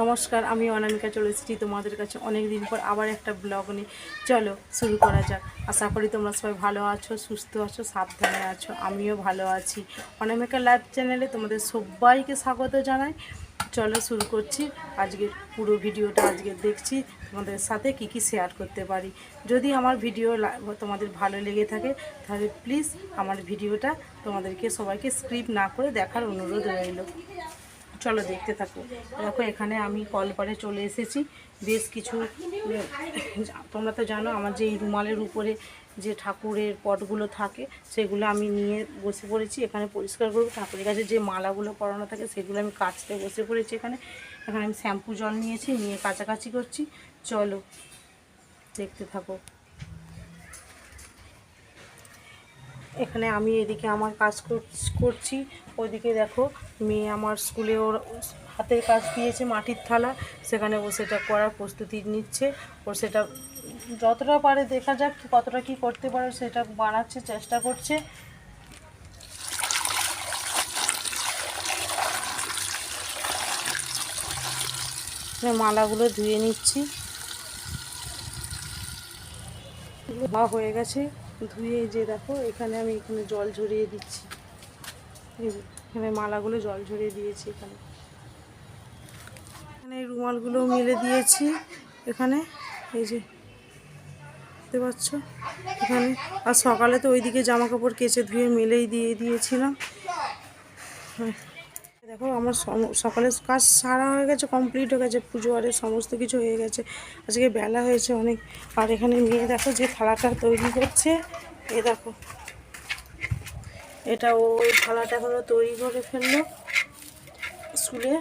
নমস্কার, আমি অনামিকা চলে এসেছি তোমাদের কাছে অনেক দিন পর আবার একটা ব্লগ নিয়ে। চলো, শুরু করা যাক। আশা করি তোমরা সবাই ভালো আছো, সুস্থ আছো, সাবধানে আছো, আমিও ভালো আছি। অনামিকা লাইভ চ্যানেলে তোমাদের সবাইকে স্বাগত জানাই। চলো, শুরু করছি। আজকের পুরো ভিডিওটা আজকে দেখছি, তোমাদের সাথে কি কি শেয়ার করতে পারি। যদি আমার ভিডিও তোমাদের ভালো লেগে থাকে, তাহলে প্লিজ আমার ভিডিওটা তোমাদেরকে সবাইকে স্ক্রিপ্ট না করে দেখার অনুরোধ রইল। চলো দেখতে থাকো। দেখো, এখানে আমি কলপারে চলে এসেছি। বেশ কিছু, তোমরা তো জানো, আমার যে এই রুমালের উপরে যে ঠাকুরের পটগুলো থাকে, সেগুলো আমি নিয়ে বসে পড়েছি। এখানে পরিষ্কার করব। ঠাকুরের কাছে যে মালাগুলো পরানো থাকে, সেগুলো আমি কাচতে বসে পড়েছি এখানে। এখানে আমি শ্যাম্পু জল নিয়েছি, নিয়ে কাছাকাছি করছি। চলো, দেখতে থাকো। এখানে আমি এদিকে আমার কাজ কর- করছি। ওইদিকে দেখো মেয়ে আমার স্কুলে ওর হাতের কাজ দিয়েছে মাটির থালা। সেখানে ও সেটা করার প্রস্তুতি নিচ্ছে। ও সেটা যতটা পারে দেখা যাক কতটা কি করতে পারে, সেটা বানাচ্ছে, চেষ্টা করছে। মালাগুলো ধুয়ে নিচ্ছি। হয়ে গেছে। ধুয়ে যে দেখো, এখানে আমি এখানে জল ঝরিয়ে দিচ্ছি। এখানে মালাগুলো জল ঝরিয়ে দিয়েছি এখানে। এখানে রুমালগুলো মেলে দিয়েছি এখানে, এই যে, দেখতে পাচ্ছ? এখানে, আর সকালে তো ওইদিকে জামা কাপড় কেচে ধুয়ে মেলেই দিয়ে দিয়েছিলাম। হ্যাঁ। দেখো আমার সকালের কাজ সারা হয়ে গেছে কমপ্লিট হয়ে গেছে, পুজো আরে সমস্ত কিছু হয়ে গেছে। আজকে বেলা হয়েছে অনেক। আর এখানে মেয়ে দেখো যে থালাটা তৈরি করছে। এ দেখো। এটা ও ওই থালাটা এখনও তৈরি করে ফেলল স্কুলে।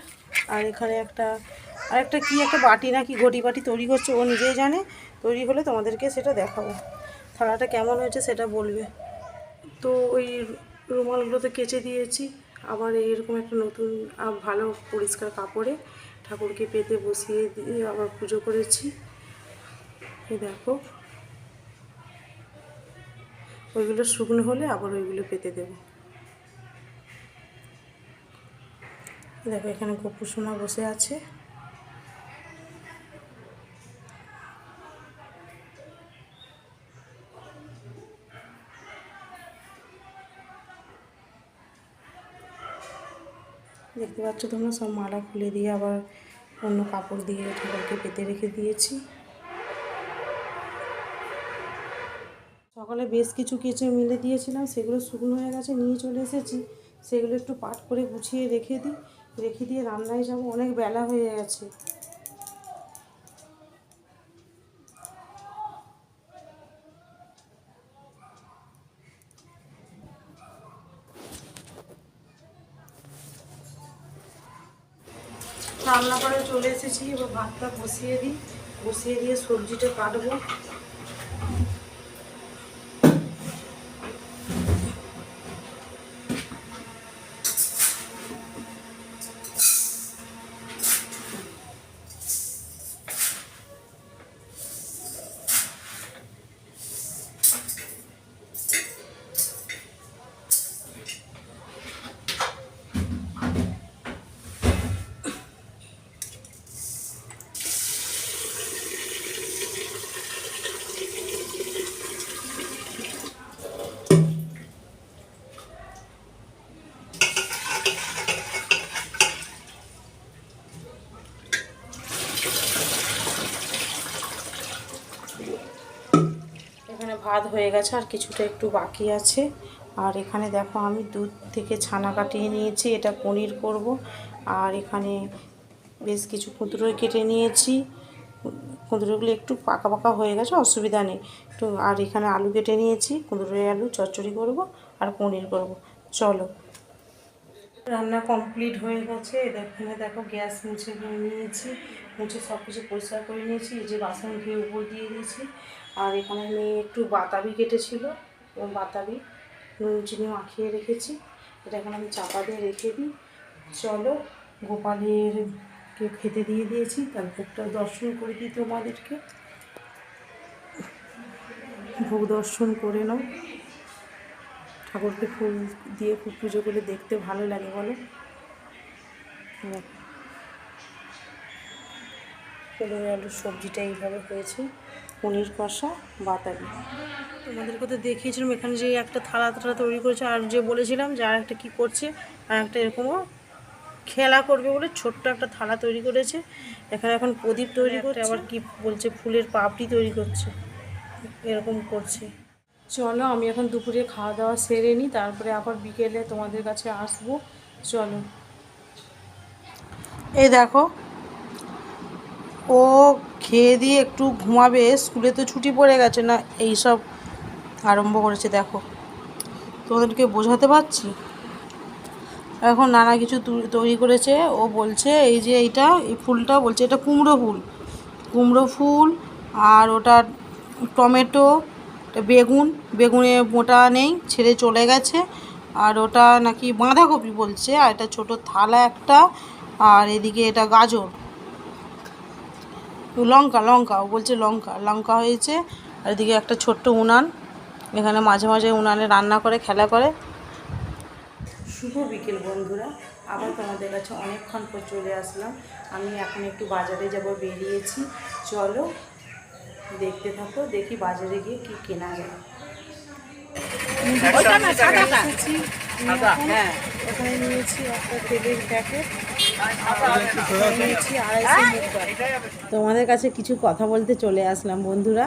আর এখানে একটা, আর একটা কি একটা বাটি না কি ঘটি বাটি তৈরি করছে ও নিজেই জানে। তৈরি হলে তোমাদেরকে সেটা দেখাবো। থালাটা কেমন হয়েছে সেটা বলবে। তো ওই রুমালগুলোতে কেচে দিয়েছি। আবার এরকম একটা নতুন ভালো পরিষ্কার কাপড়ে ঠাকুরকে পেতে বসিয়ে দিয়ে আবার পুজো করেছি। দেখো। ওইগুলো শুকনো হলে আবার ওইগুলো পেতে দেব। দেখো এখানে গোপু সোনা বসে আছে। দেখতে পাচ্ছ তোমরা, সব মালা খুলে দিয়ে আবার অন্য কাপড় দিয়ে ঠাকুরকে পেতে রেখে দিয়েছি। সকালে বেশ কিছু কেচে মিলে দিয়েছিলাম, সেগুলো শুকনো হয়ে গেছে, নিয়ে চলে এসেছি। সেগুলো একটু পাট করে গুছিয়ে রেখে দিই। রেখে দিয়ে রান্নায় যাব, অনেক বেলা হয়ে গেছে। রান্না করে চলে এসেছি এবার ভাতটা বসিয়ে দিই। বসিয়ে দিয়ে সবজিটা কাটবো এখানে ভাত হয়ে গেছে আর কিছুটা একটু বাকি আছে। আর এখানে দেখো আমি দুধ থেকে ছানা কাটিয়ে নিয়েছি, এটা পনির করব। আর এখানে বেশ কিছু কুঁদরোই কেটে নিয়েছি। কুঁদরোগুলো একটু পাকা পাকা হয়ে গেছে, অসুবিধা নেই। একটু আর এখানে আলু কেটে নিয়েছি কুঁদরোই আলু চচ্চড়ি করব আর পনির করব। চলো রান্না কমপ্লিট হয়ে গেছে। এখানে দেখো গ্যাস মুছে নিয়ে নিয়েছি, মুছে সব কিছু পরিষ্কার করে নিয়েছি, এই যে বাসন ধুয়ে উপর দিয়ে দিয়েছি। আর এখানে মেয়ে একটু বাতাবি কেটেছিল, এবং বাতাবি, নুন, চিনি মাখিয়ে রেখেছি। এটা এখন আমি চাপা দিয়ে রেখে দিই। চলো, গোপালের কে খেতে দিয়ে দিয়েছি, তার ভোগটা দর্শন করে দিই তোমাদেরকে। ভোগ দর্শন করে নাও। ঠাকুরকে ফুল দিয়ে খুব পুজো করে দেখতে ভালো লাগে বলো? দেখো। পনির আলুর সবজিটা এইভাবে হয়েছে। পনির কষা বাতাবি। তোমাদেরকে তো দেখিয়েছিলাম এখানে যে একটা থালা থালা তৈরি করেছে আর যে বলেছিলাম যে আর একটা কী করছে আর একটা এরকমও খেলা করবে বলে ছোট্ট একটা থালা তৈরি করেছে। এখানে এখন প্রদীপ তৈরি করছে। আবার কি বলছে ফুলের পাপড়ি তৈরি করছে। এরকম করছে। চলো, আমি এখন দুপুরে খাওয়া দাওয়া সেরে নিই, তারপরে আবার বিকেলে তোমাদের কাছে আসব। চলো। এই দেখো, ও খেয়ে দিয়ে একটু ঘুমাবে, স্কুলে তো ছুটি পড়ে গেছে না এই সব আরম্ভ করেছে, দেখো। তোমাদেরকে বোঝাতে পারছি? এখন নানা কিছু তৈরি করেছে, ও বলছে, এই যে এইটা, এই ফুলটা বলছে, এটা কুমড়ো ফুল। কুমড়ো ফুল আর ওটা টমেটো এটা বেগুন, বেগুনে মোটা নেই, ছেড়ে চলে গেছে। আর ওটা নাকি বাঁধাকপি বলছে, আর এটা ছোটো থালা একটা, আর এদিকে এটা গাজর। লঙ্কা লঙ্কা, ও বলছে লঙ্কা লঙ্কা হয়েছে। আর এদিকে একটা ছোট্ট উনান, এখানে মাঝে মাঝে উনানে রান্না করে, খেলা করে। শুভ বিকেল বন্ধুরা, আবার তোমাদের কাছে অনেকক্ষণ পর চলে আসলাম। আমি এখন একটু বাজারে যাব, বেরিয়েছি। চলো দেখতে থাকো দেখি বাজারে গিয়ে কি কেনা যায়। হ্যাঁ। নিয়েছি একটা তেলের প্যাকেট নিয়েছি আড়াইশো তোমাদের কাছে কিছু কথা বলতে চলে আসলাম বন্ধুরা।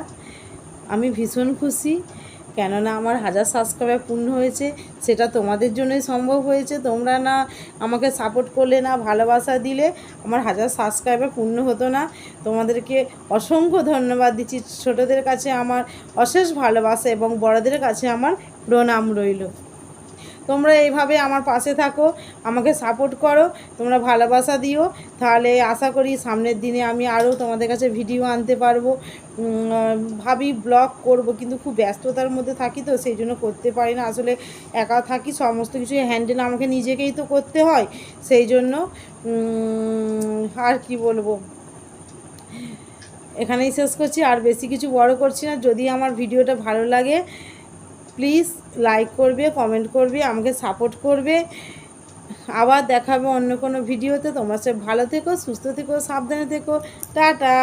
আমি ভীষণ খুশি। কেননা আমার হাজার সাবস্ক্রাইবার পূর্ণ হয়েছে, সেটা তোমাদের জন্যই সম্ভব হয়েছে। তোমরা না আমাকে সাপোর্ট করলে না, ভালোবাসা দিলে আমার হাজার সাবস্ক্রাইবার পূর্ণ হতো না। তোমাদেরকে অসংখ্য ধন্যবাদ দিচ্ছি। ছোটদের কাছে আমার অশেষ ভালোবাসা এবং বড়দের কাছে আমার প্রণাম রইল। তোমরা এইভাবে আমার পাশে থাকো, আমাকে সাপোর্ট করো, তোমরা ভালোবাসা দিও। তাহলে আশা করি সামনের দিনে আমি আরও তোমাদের কাছে ভিডিও আনতে পারব। ভাবি ব্লগ করব, কিন্তু খুব ব্যস্ততার মধ্যে থাকি তো, সেই জন্য করতে পারি না। আসলে একা থাকি, সমস্ত কিছু হ্যান্ডেল আমাকে নিজেকেই তো করতে হয়। সেই জন্য আর কি বলব? এখানেই শেষ করছি, আর বেশি কিছু বড় করছি না। যদি আমার ভিডিওটা ভালো লাগে প্লিজ লাইক করবে, কমেন্ট করবে, আমাকে সাপোর্ট করবে। আবার দেখাবে অন্য কোনো ভিডিওতে। তোমার সব ভালো থেকো, সুস্থ থেকো, সাবধানে থেকো। টাটা।